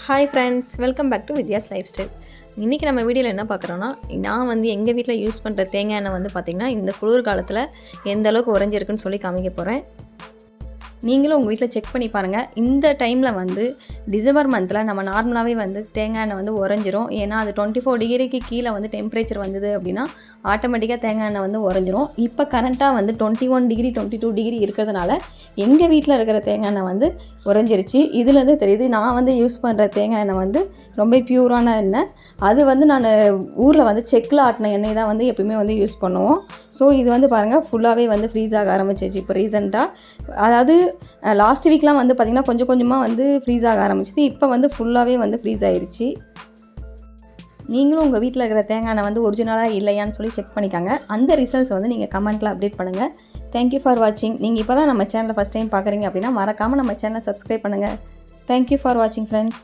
Hi friends welcome back to Vidya's lifestyle இன்றைக்கி நம்ம வீடியோவில் என்ன பார்க்குறோன்னா நான் வந்து எங்கள் வீட்டில் யூஸ் பண்ணுற தேங்காய் எண்ணெய் வந்து பார்த்திங்கன்னா இந்த குளிர் காலத்தில் எந்த அளவுக்கு உறைஞ்சிருக்குன்னு சொல்லி காமிக்க போகிறேன் நீங்களும் உங்கள் வீட்டில் செக் பண்ணி பாருங்கள் இந்த டைமில் வந்து டிசம்பர் மந்தில் நம்ம நார்மலாகவே வந்து தேங்காய் எண்ணெய் வந்து உறைஞ்சிரும். ஏன்னா அது டுவெண்ட்டி ஃபோர் டிகிரிக்கு கீழே வந்து டெம்பரேச்சர் வந்தது அப்படின்னா ஆட்டோமேட்டிக்காக தேங்காய் எண்ணெய் வந்து உறைஞ்சிரும். இப்போ கரண்ட்டாக வந்து twenty one degree twenty two degree இருக்கிறதுனால எங்கள் வீட்டில் இருக்கிற தேங்காய் எண்ணெய் வந்து உறைஞ்சிருச்சு. இதுலேருந்து தெரியுது நான் வந்து யூஸ் பண்ணுற தேங்காய் எண்ணெய் வந்து ரொம்ப பியூரான எண்ணெய். அது வந்து நான் ஊரில் வந்து செக்கில் ஆட்டின எண்ணெய் தான் வந்து எப்பயுமே வந்து யூஸ் பண்ணுவோம். ஸோ இது வந்து பாருங்கள் ஃபுல்லாகவே வந்து ஃப்ரீஸ் ஆக ஆரம்பிச்சிச்சு இப்போ ரீசெண்டாக அதாவது லாஸ்ட் வீக்லாம் வந்து பார்த்திங்கன்னா கொஞ்சம் கொஞ்சமாக வந்து ஃப்ரீஸ் ஆக ஆரம்பிச்சிது. இப்போ வந்து ஃபுல்லாகவே வந்து ஃப்ரீஸ் ஆயிடுச்சு நீங்களும் உங்கள் வீட்டில் இருக்கிற தேங்காய் எண்ணெய் வந்து ஒரிஜினலாக இல்லையான்னு சொல்லி செக் பண்ணிக்காங்க. அந்த ரிசல்ட்ஸ் வந்து நீங்கள் கமெண்ட்டில் அப்டேட் பண்ணுங்கள் தேங்க்யூ ஃபார் வாட்சிங் நீங்கள் இப்போ தான் நம்ம சேனலை ஃபஸ்ட் டைம் பார்க்குறீங்க அப்படின்னா மறக்காமல் நம்ம சேனலை சப்ஸ்கிரைப் பண்ணுங்கள் தேங்க்யூ ஃபார் வாட்சிங் ஃப்ரெண்ட்ஸ்